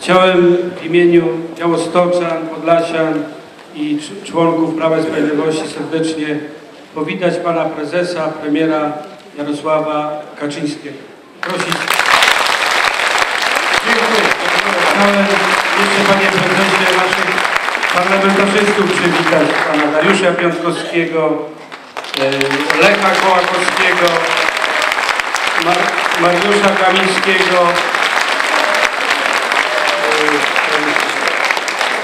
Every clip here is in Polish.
Chciałem w imieniu Białostoczan, Podlasian i cz- członków Prawa i Sprawiedliwości serdecznie powitać Pana Prezesa, Premiera Jarosława Kaczyńskiego. Prosić. Dziękuję. Chciałem jeszcze Panie Prezesie naszych parlamentarzystów przywitać. Pana Dariusza Piątkowskiego, e, Lecha Kołakowskiego, Mar Mariusza Kamińskiego,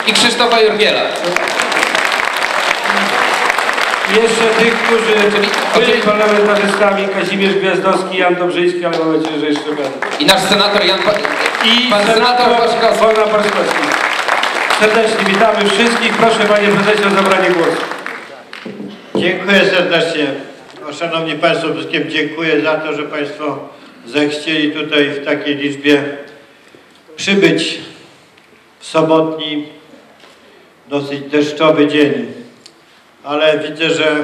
I Krzysztofa Jurgiela. Jeszcze tych, którzy Czyli- byli czyli- parlamentarzystami, Kazimierz Gwiazdowski, Jan Dobrzyński, ale mam nadzieję, że jeszcze będą. I nasz senator Jan pa... I Pan senator Paczkowski. Serdecznie witamy wszystkich. Proszę Panie Prezesie o zabranie głosu. Dziękuję serdecznie. O, Szanowni Państwo, wszystkim dziękuję za to, że Państwo zechcieli tutaj w takiej liczbie przybyć w sobotni, dosyć deszczowy dzień. Ale widzę, że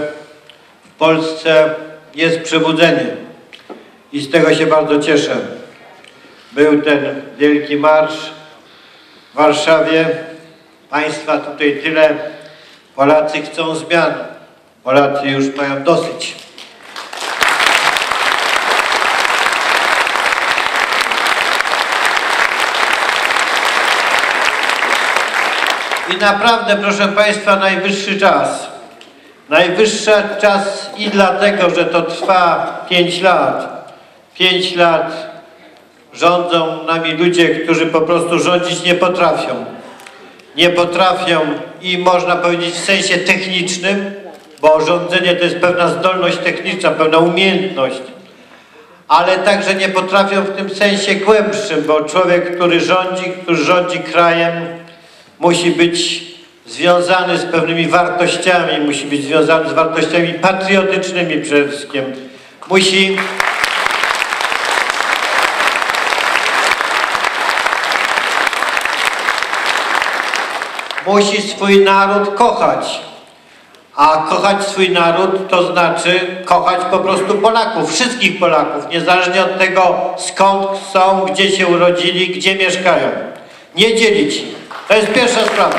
w Polsce jest przebudzenie i z tego się bardzo cieszę. Był ten wielki marsz w Warszawie. Państwa tutaj tyle. Polacy chcą zmian. Polacy już mają dosyć. Naprawdę, proszę Państwa, najwyższy czas. Najwyższy czas i dlatego, że to trwa 5 lat. 5 lat rządzą nami ludzie, którzy po prostu rządzić nie potrafią. Nie potrafią i można powiedzieć w sensie technicznym, bo rządzenie to jest pewna zdolność techniczna, pewna umiejętność, ale także nie potrafią w tym sensie głębszym, bo człowiek, który rządzi, który rządzi krajem, musi być związany z pewnymi wartościami, musi być związany z wartościami patriotycznymi przede wszystkim. Musi musi swój naród kochać. A kochać swój naród to znaczy kochać po prostu Polaków, wszystkich Polaków, niezależnie od tego skąd są, gdzie się urodzili, gdzie mieszkają. Nie dzielić. To jest pierwsza sprawa.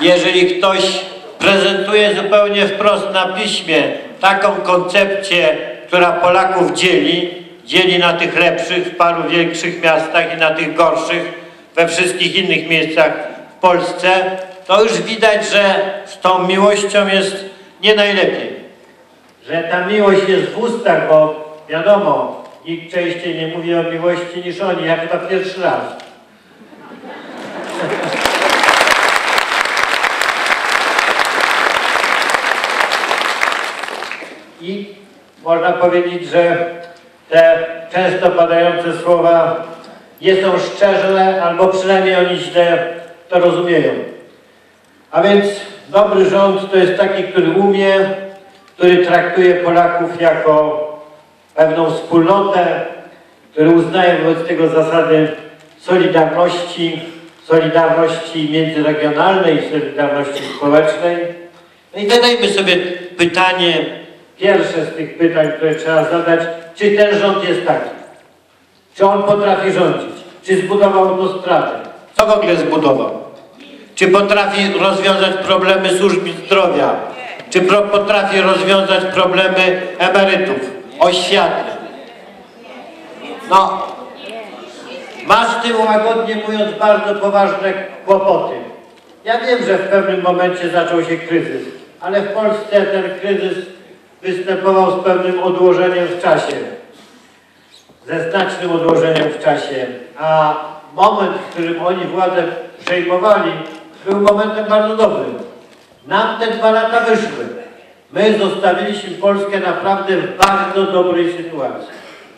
Jeżeli ktoś prezentuje zupełnie wprost na piśmie taką koncepcję, która Polaków dzieli, dzieli na tych lepszych w paru większych miastach i na tych gorszych we wszystkich innych miejscach w Polsce, to już widać, że z tą miłością jest nie najlepiej. Że ta miłość jest w ustach, bo wiadomo, nikt częściej nie mówi o miłości niż oni, jak to pierwszy raz. I można powiedzieć, że te często padające słowa nie są szczerze, albo przynajmniej oni źle to rozumieją. A więc dobry rząd to jest taki, który umie, który traktuje Polaków jako pewną wspólnotę, który uznaje wobec tego zasady solidarności, solidarności międzyregionalnej, solidarności społecznej. No i zadajmy sobie pytanie, pierwsze z tych pytań, które trzeba zadać, czy ten rząd jest taki? Czy on potrafi rządzić? Czy zbudował autostradę? Co w ogóle zbudował? Czy potrafi rozwiązać problemy służby zdrowia? Czy potrafi rozwiązać problemy emerytów, oświaty? No, ma z tym łagodnie mówiąc bardzo poważne kłopoty. Ja wiem, że w pewnym momencie zaczął się kryzys, ale w Polsce ten kryzys występował z pewnym odłożeniem w czasie. Ze znacznym odłożeniem w czasie. A moment, w którym oni władzę przejmowali, był momentem bardzo dobrym. Nam te dwa lata wyszły. My zostawiliśmy Polskę naprawdę w bardzo dobrej sytuacji.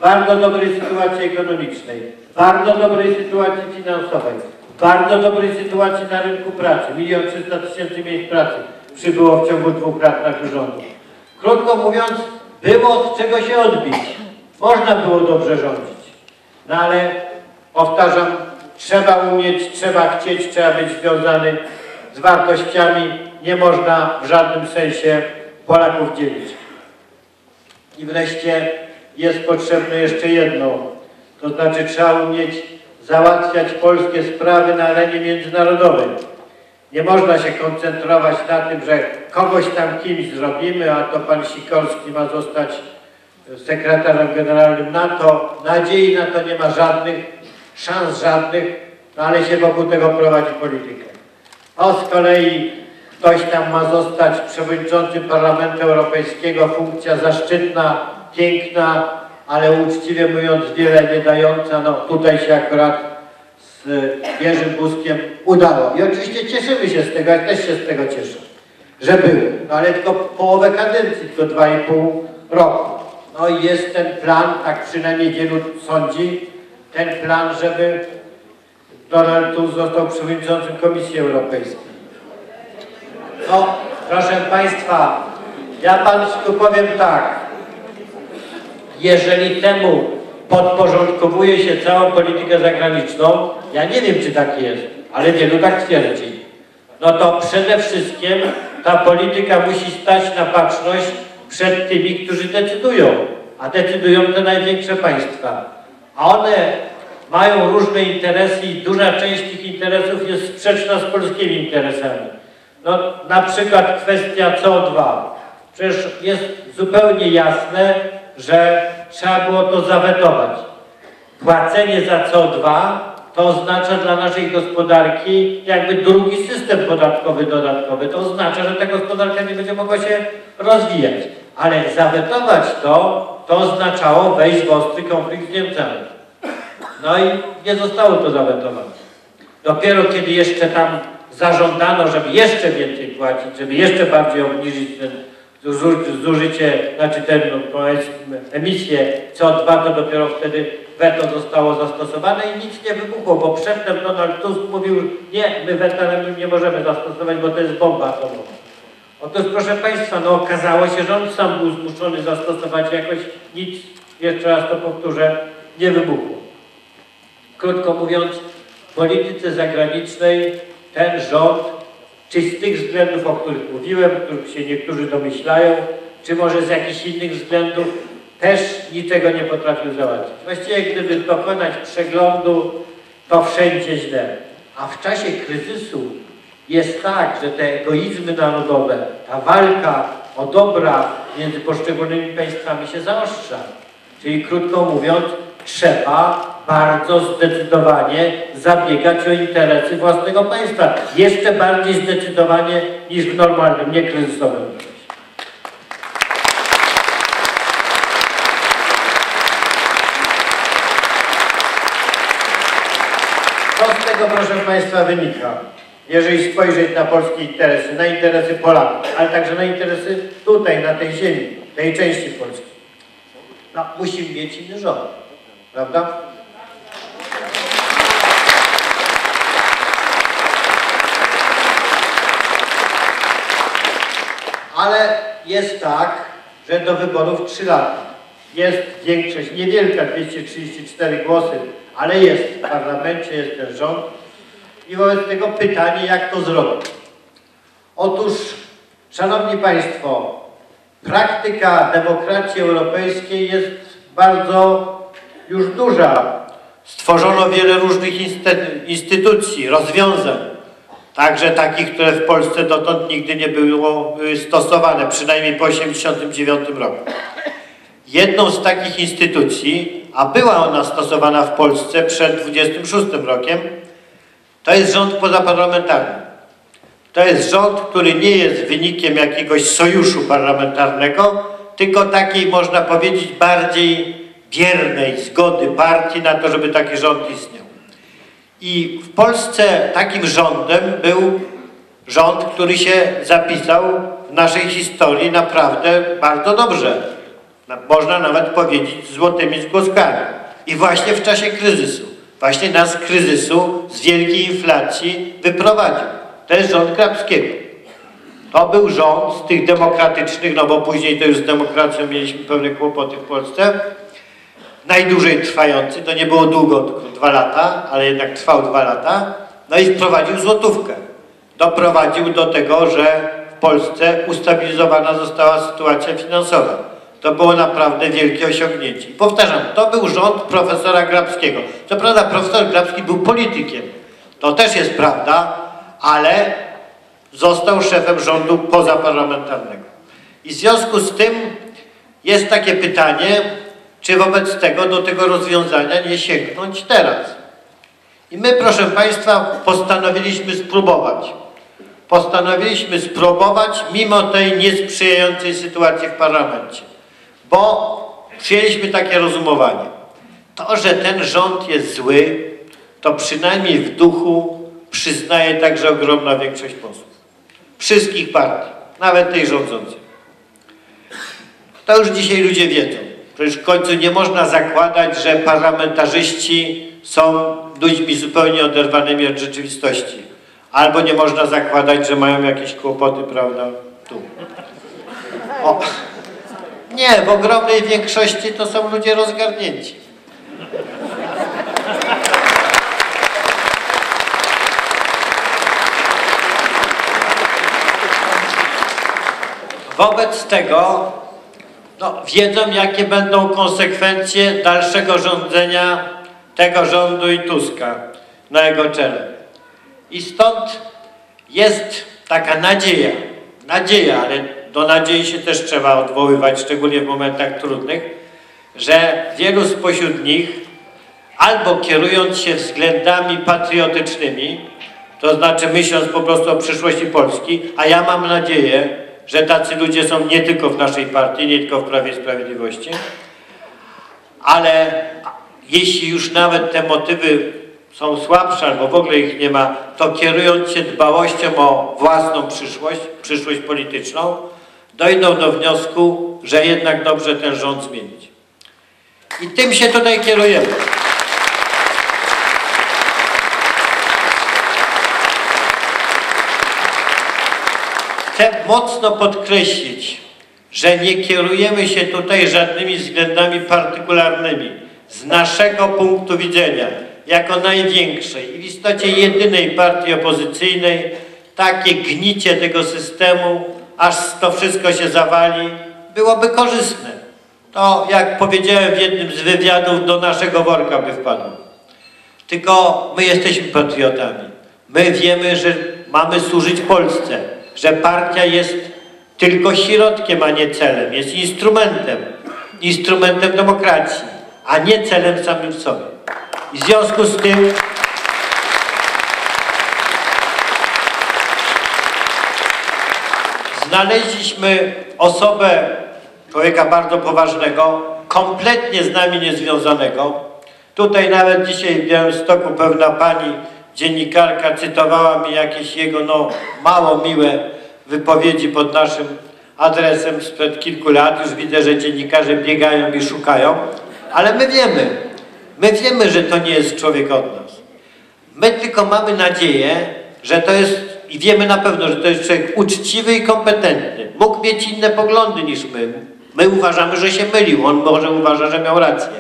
Bardzo dobrej sytuacji ekonomicznej, bardzo dobrej sytuacji finansowej, bardzo dobrej sytuacji na rynku pracy. Milion trzysta tysięcy miejsc pracy przybyło w ciągu dwóch lat naszych rządów. Krótko mówiąc, było od czego się odbić. Można było dobrze rządzić. No ale powtarzam, trzeba umieć, trzeba chcieć, trzeba być związany z wartościami. Nie można w żadnym sensie Polaków dzielić. I wreszcie jest potrzebne jeszcze jedno. To znaczy trzeba umieć załatwiać polskie sprawy na arenie międzynarodowej. Nie można się koncentrować na tym, że kogoś tam kimś zrobimy, a to pan Sikorski ma zostać sekretarzem generalnym NATO. Nadziei na to nie ma żadnych, szans żadnych, no ale się wokół tego prowadzi politykę. O z kolei ktoś tam ma zostać przewodniczącym Parlamentu Europejskiego, funkcja zaszczytna, piękna, ale uczciwie mówiąc wiele nie dająca. No tutaj się akurat z Jerzym Buzkiem udało. I oczywiście cieszymy się z tego, ja też się z tego cieszę, że był. No ale tylko połowę kadencji, tylko dwa i pół roku. No i jest ten plan, tak przynajmniej wielu sądzi, ten plan, żeby Donald Tusk został przewodniczącym Komisji Europejskiej. No, proszę Państwa, ja Państwu powiem tak. Jeżeli temu podporządkowuje się całą politykę zagraniczną, ja nie wiem, czy tak jest, ale wielu tak twierdzi, no to przede wszystkim ta polityka musi stać na baczność przed tymi, którzy decydują, a decydują te największe państwa. A one mają różne interesy i duża część tych interesów jest sprzeczna z polskimi interesami. No, na przykład kwestia CO2. Przecież jest zupełnie jasne, że trzeba było to zawetować. Płacenie za CO2 to oznacza dla naszej gospodarki jakby drugi system podatkowy dodatkowy. To oznacza, że ta gospodarka nie będzie mogła się rozwijać. Ale zawetować to, to oznaczało wejść w ostry konflikt z Niemcami. No i nie zostało to zawetowane. Dopiero kiedy jeszcze tam zażądano, żeby jeszcze więcej płacić, żeby jeszcze bardziej obniżyć ten zuży- zużycie, znaczy tę no, emisję CO2, to dopiero wtedy weto zostało zastosowane i nic nie wybuchło, bo przedtem Donald Tusk mówił, nie, my weta nie możemy zastosować, bo to jest bomba atomowa. Otóż proszę Państwa, no okazało się, że on sam był zmuszony zastosować jakoś nic, jeszcze raz to powtórzę, nie wybuchło. Krótko mówiąc, w polityce zagranicznej ten rząd, czy z tych względów, o których mówiłem, których się niektórzy domyślają, czy może z jakichś innych względów, też niczego nie potrafił załatwić. Właściwie gdyby dokonać przeglądu, to wszędzie źle. A w czasie kryzysu jest tak, że te egoizmy narodowe, ta walka o dobra między poszczególnymi państwami się zaostrza. Czyli krótko mówiąc, trzeba bardzo zdecydowanie zabiegać o interesy własnego państwa. Jeszcze bardziej zdecydowanie niż w normalnym, nie kryzysowym. Co z tego, proszę Państwa, wynika? Jeżeli spojrzeć na polskie interesy, na interesy Polaków, ale także na interesy tutaj, na tej ziemi, tej części Polski. No, musimy mieć inny rząd, prawda? Ale jest tak, że do wyborów 3 lata. Jest większość, niewielka, 234 głosy, ale jest w parlamencie, jest ten rząd. I wobec tego pytanie, jak to zrobić? Otóż, Szanowni Państwo, praktyka demokracji europejskiej jest bardzo już duża. Stworzono wiele różnych instytucji, rozwiązań. Także takich, które w Polsce dotąd nigdy nie było stosowane, przynajmniej po 1989 roku. Jedną z takich instytucji, a była ona stosowana w Polsce przed 26 rokiem, to jest rząd pozaparlamentarny. To jest rząd, który nie jest wynikiem jakiegoś sojuszu parlamentarnego, tylko takiej, można powiedzieć, bardziej biernej zgody partii na to, żeby taki rząd istniał. I w Polsce takim rządem był rząd, który się zapisał w naszej historii naprawdę bardzo dobrze. Na- Można nawet powiedzieć złotymi zgłoskami. I właśnie w czasie kryzysu. Właśnie nas kryzysu, z wielkiej inflacji wyprowadził. To jest rząd Krapskiego. To był rząd z tych demokratycznych, no bo później to już z demokracją mieliśmy pewne kłopoty w Polsce. Najdłużej trwający, to nie było długo, tylko dwa lata, ale jednak trwał dwa lata. No i wprowadził złotówkę. Doprowadził do tego, że w Polsce ustabilizowana została sytuacja finansowa. to było naprawdę wielkie osiągnięcie. I powtarzam, to był rząd profesora Grabskiego. Co prawda profesor Grabski był politykiem, to też jest prawda, ale został szefem rządu pozaparlamentarnego. I w związku z tym jest takie pytanie, czy wobec tego do tego rozwiązania nie sięgnąć teraz. I my, proszę Państwa, postanowiliśmy spróbować. Postanowiliśmy spróbować mimo tej niesprzyjającej sytuacji w parlamencie. Bo przyjęliśmy takie rozumowanie. To, że ten rząd jest zły, to przynajmniej w duchu przyznaje także ogromna większość posłów. Wszystkich partii, nawet tej rządzącej. To już dzisiaj ludzie wiedzą. Przecież w końcu nie można zakładać, że parlamentarzyści są ludźmi zupełnie oderwanymi od rzeczywistości. Albo nie można zakładać, że mają jakieś kłopoty, prawda, tu. O. Nie, w ogromnej większości to są ludzie rozgarnięci. Wobec tego no, wiedzą, jakie będą konsekwencje dalszego rządzenia tego rządu i Tuska na jego czele. I stąd jest taka nadzieja, nadzieja, ale do nadziei się też trzeba odwoływać, szczególnie w momentach trudnych, że wielu spośród nich albo kierując się względami patriotycznymi, to znaczy myśląc po prostu o przyszłości Polski, a ja mam nadzieję, że tacy ludzie są nie tylko w naszej partii, nie tylko w Prawie Sprawiedliwości, ale jeśli już nawet te motywy są słabsze albo w ogóle ich nie ma, to kierując się dbałością o własną przyszłość, przyszłość polityczną, dojdą do wniosku, że jednak dobrze ten rząd zmienić. I tym się tutaj kierujemy. Chcę mocno podkreślić, że nie kierujemy się tutaj żadnymi względami partykularnymi. Z naszego punktu widzenia, jako największej i w istocie jedynej partii opozycyjnej, takie gnicie tego systemu, aż to wszystko się zawali, byłoby korzystne. To, jak powiedziałem w jednym z wywiadów, do naszego worka by wpadło. Tylko my jesteśmy patriotami. My wiemy, że mamy służyć Polsce, że partia jest tylko środkiem, a nie celem. Jest instrumentem. Instrumentem demokracji, a nie celem samym w sobie. I w związku z tym znaleźliśmy osobę, człowieka bardzo poważnego, kompletnie z nami niezwiązanego. Tutaj nawet dzisiaj w Białymstoku pewna pani dziennikarka cytowała mi jakieś jego no, mało miłe wypowiedzi pod naszym adresem sprzed kilku lat. Już widzę, że dziennikarze biegają i szukają, ale my wiemy, my wiemy, że to nie jest człowiek od nas. My tylko mamy nadzieję, że to jest i wiemy na pewno, że to jest człowiek uczciwy i kompetentny. Mógł mieć inne poglądy niż my. My uważamy, że się mylił, on może uważa, że miał rację.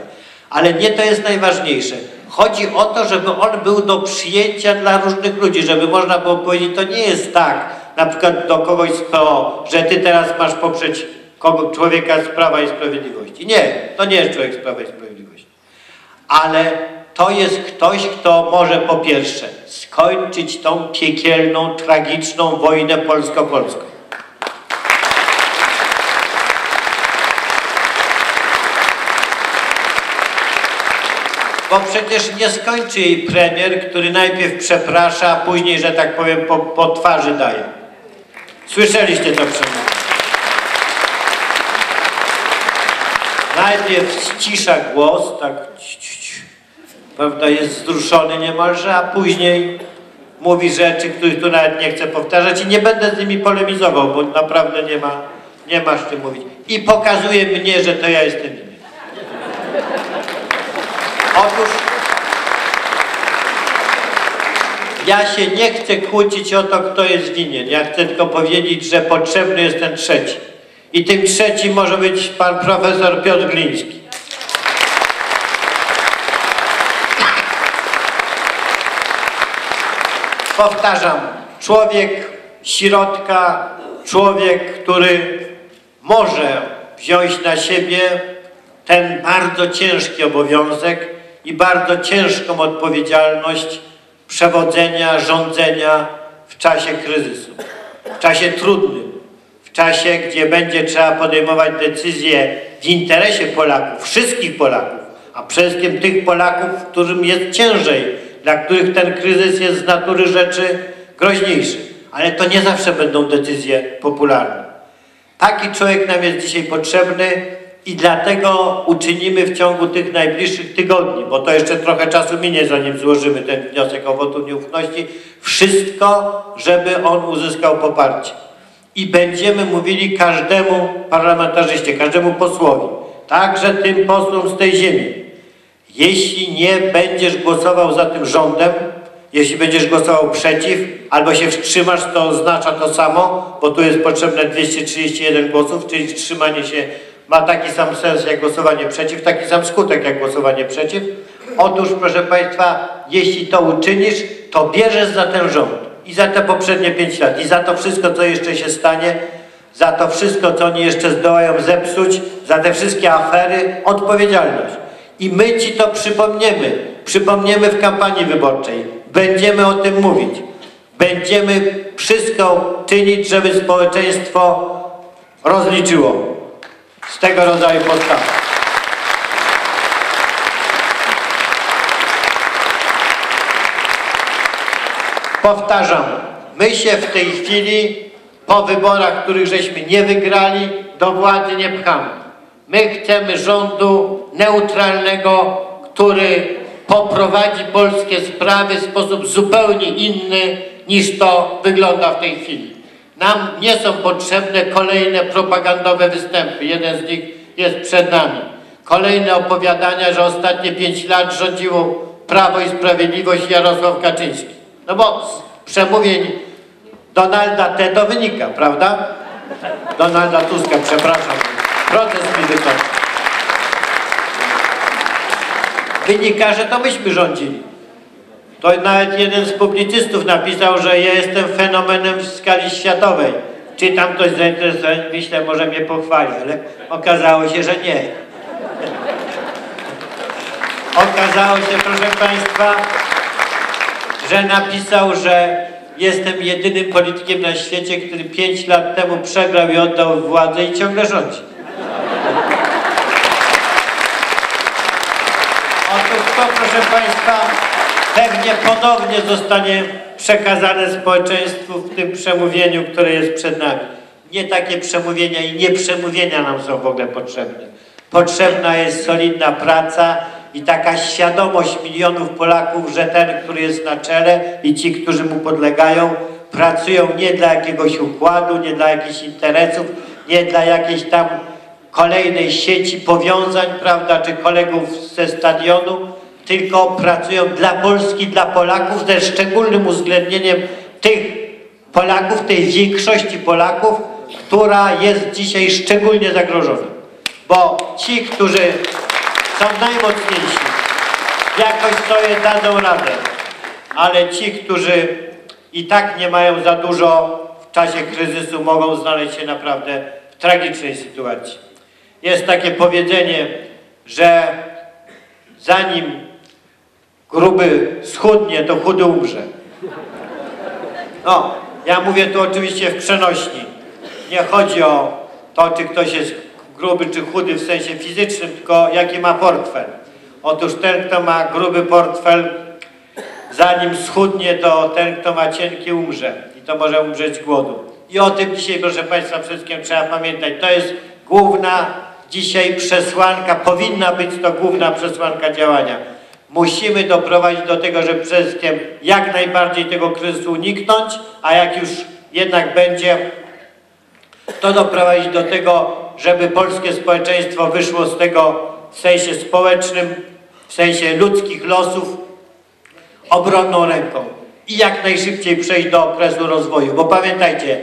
Ale nie to jest najważniejsze. Chodzi o to, żeby on był do przyjęcia dla różnych ludzi, żeby można było powiedzieć, to nie jest tak, na przykład do kogoś z PO, że ty teraz masz poprzeć kogo, człowieka z Prawa i Sprawiedliwości. Nie, to nie jest człowiek z Prawa i Sprawiedliwości. Ale to jest ktoś, kto może po pierwsze skończyć tą piekielną, tragiczną wojnę polsko-polską. Bo przecież nie skończy jej premier, który najpierw przeprasza, a później, że tak powiem, po, po twarzy daje. Słyszeliście to przemówienie. Najpierw ścisza głos, tak prawda, jest wzruszony niemalże, a później mówi rzeczy, których tu nawet nie chcę powtarzać i nie będę z nimi polemizował, bo naprawdę nie ma, nie ma z czym mówić. I pokazuje mnie, że to ja jestem. Otóż ja się nie chcę kłócić o to, kto jest winien. Ja chcę tylko powiedzieć, że potrzebny jest ten trzeci. I tym trzecim może być pan profesor Piotr Gliński. Powtarzam, człowiek środka, człowiek, który może wziąć na siebie ten bardzo ciężki obowiązek i bardzo ciężką odpowiedzialność przewodzenia, rządzenia w czasie kryzysu, w czasie trudnym, w czasie, gdzie będzie trzeba podejmować decyzje w interesie Polaków, wszystkich Polaków, a przede wszystkim tych Polaków, którym jest ciężej, dla których ten kryzys jest z natury rzeczy groźniejszy. Ale to nie zawsze będą decyzje popularne. Taki człowiek nam jest dzisiaj potrzebny i dlatego uczynimy w ciągu tych najbliższych tygodni, bo to jeszcze trochę czasu minie, zanim złożymy ten wniosek o wotum nieufności, wszystko, żeby on uzyskał poparcie. I będziemy mówili każdemu parlamentarzyście, każdemu posłowi, także tym posłom z tej ziemi, jeśli nie będziesz głosował za tym rządem, jeśli będziesz głosował przeciw, albo się wstrzymasz, to oznacza to samo, bo tu jest potrzebne 231 głosów, czyli wstrzymanie się ma taki sam sens jak głosowanie przeciw, taki sam skutek jak głosowanie przeciw. Otóż, proszę Państwa, jeśli to uczynisz, to bierzesz za ten rząd i za te poprzednie pięć lat i za to wszystko, co jeszcze się stanie, za to wszystko, co oni jeszcze zdołają zepsuć, za te wszystkie afery, odpowiedzialność. I my Ci to przypomniemy. Przypomniemy w kampanii wyborczej. Będziemy o tym mówić. Będziemy wszystko czynić, żeby społeczeństwo rozliczyło z tego rodzaju postaw. Powtarzam, my się w tej chwili po wyborach, których żeśmy nie wygrali, do władzy nie pchamy. My chcemy rządu neutralnego, który poprowadzi polskie sprawy w sposób zupełnie inny niż to wygląda w tej chwili. Nam nie są potrzebne kolejne propagandowe występy. Jeden z nich jest przed nami. Kolejne opowiadania, że ostatnie pięć lat rządziło Prawo i Sprawiedliwość Jarosław Kaczyński. No bo z przemówień Donalda T. to wynika, prawda? Donalda Tuska, przepraszam. Protest mi. Wynika, że to myśmy rządzili. To nawet jeden z publicystów napisał, że ja jestem fenomenem w skali światowej. Czytam ktoś zainteresowany, myślę, może mnie pochwali, ale okazało się, że nie. Okazało się, proszę Państwa, że napisał, że jestem jedynym politykiem na świecie, który pięć lat temu przegrał i oddał władzę i ciągle rządzi. Otóż to, proszę Państwa, pewnie ponownie zostanie przekazane społeczeństwu w tym przemówieniu, które jest przed nami. Nie takie przemówienia i nie przemówienia nam są w ogóle potrzebne. Potrzebna jest solidna praca i taka świadomość milionów Polaków, że ten, który jest na czele i ci, którzy mu podlegają, pracują nie dla jakiegoś układu, nie dla jakichś interesów, nie dla jakiejś tam kolejnej sieci powiązań, prawda, czy kolegów ze stadionu, tylko pracują dla Polski, dla Polaków, ze szczególnym uwzględnieniem tych Polaków, tej większości Polaków, która jest dzisiaj szczególnie zagrożona. Bo ci, którzy są najmocniejsi, jakoś sobie dadzą radę, ale ci, którzy i tak nie mają za dużo w czasie kryzysu, mogą znaleźć się naprawdę w tragicznej sytuacji. Jest takie powiedzenie, że zanim gruby schudnie, to chudy umrze. No, ja mówię tu oczywiście w przenośni. Nie chodzi o to, czy ktoś jest gruby czy chudy w sensie fizycznym, tylko jaki ma portfel. Otóż ten, kto ma gruby portfel, zanim schudnie, to ten, kto ma cienki, umrze. I to może umrzeć głodu. I o tym dzisiaj, proszę Państwa, wszystkim trzeba pamiętać. To jest główna dzisiaj przesłanka, powinna być to główna przesłanka działania. Musimy doprowadzić do tego, żeby przede wszystkim jak najbardziej tego kryzysu uniknąć, a jak już jednak będzie, to doprowadzić do tego, żeby polskie społeczeństwo wyszło z tego w sensie społecznym, w sensie ludzkich losów obronną ręką i jak najszybciej przejść do okresu rozwoju. Bo pamiętajcie,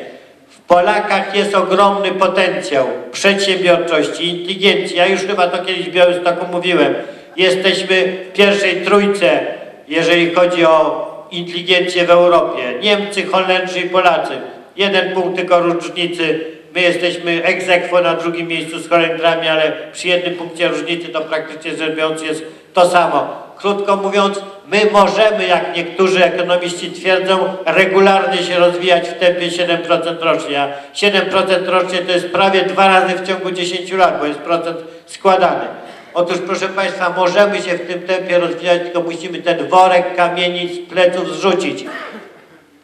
w Polakach jest ogromny potencjał przedsiębiorczości, inteligencji. Ja już chyba to kiedyś w Białymstoku mówiłem. Jesteśmy w pierwszej trójce, jeżeli chodzi o inteligencję w Europie. Niemcy, Holendrzy i Polacy. Jeden punkt tylko różnicy My jesteśmy ex aequo na drugim miejscu z Holendrami, ale przy jednym punkcie różnicy to praktycznie rzecz biorąc jest to samo. Krótko mówiąc, my możemy, jak niektórzy ekonomiści twierdzą, regularnie się rozwijać w tempie 7% rocznie. A 7% rocznie to jest prawie dwa razy w ciągu 10 lat, bo jest procent składany. Otóż proszę Państwa, możemy się w tym tempie rozwijać, tylko musimy ten worek kamieni z pleców zrzucić.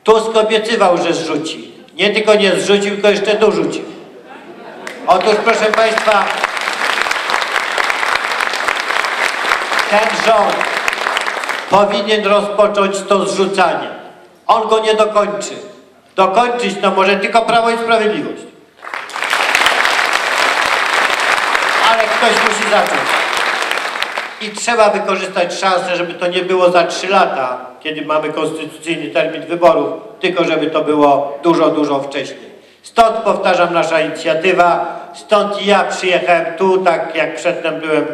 Tusk obiecywał, że zrzuci. Nie tylko nie zrzucił, tylko jeszcze dorzucił. Otóż proszę Państwa, ten rząd powinien rozpocząć to zrzucanie. On go nie dokończy. Dokończyć to może tylko Prawo i Sprawiedliwość. Ale ktoś musi zacząć. I trzeba wykorzystać szansę, żeby to nie było za trzy lata, kiedy mamy konstytucyjny termin wyborów, tylko żeby to było dużo, dużo wcześniej. Stąd powtarzam nasza inicjatywa, stąd ja przyjechałem tu, tak jak przedtem byłem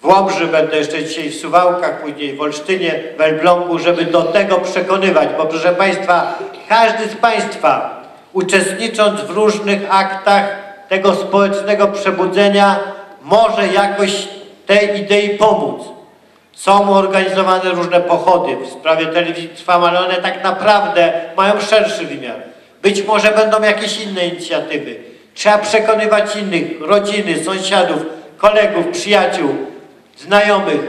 w Łomży, będę jeszcze dzisiaj w Suwałkach, później w Olsztynie, w Elblągu, żeby do tego przekonywać, bo proszę Państwa, każdy z Państwa uczestnicząc w różnych aktach tego społecznego przebudzenia może jakoś tej idei pomóc. Są organizowane różne pochody w sprawie telewizji Trwam, ale one tak naprawdę mają szerszy wymiar. Być może będą jakieś inne inicjatywy. Trzeba przekonywać innych, rodziny, sąsiadów, kolegów, przyjaciół, znajomych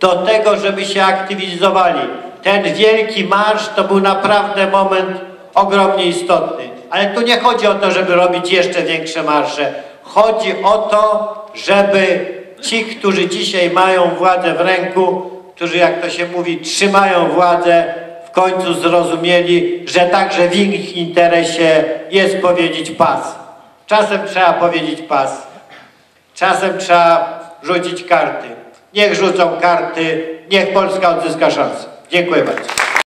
do tego, żeby się aktywizowali. Ten wielki marsz to był naprawdę moment ogromnie istotny. Ale tu nie chodzi o to, żeby robić jeszcze większe marsze. Chodzi o to, żeby ci, którzy dzisiaj mają władzę w ręku, którzy, jak to się mówi, trzymają władzę, w końcu zrozumieli, że także w ich interesie jest powiedzieć pas. Czasem trzeba powiedzieć pas. Czasem trzeba rzucić karty. Niech rzucą karty, niech Polska odzyska szansę. Dziękuję bardzo.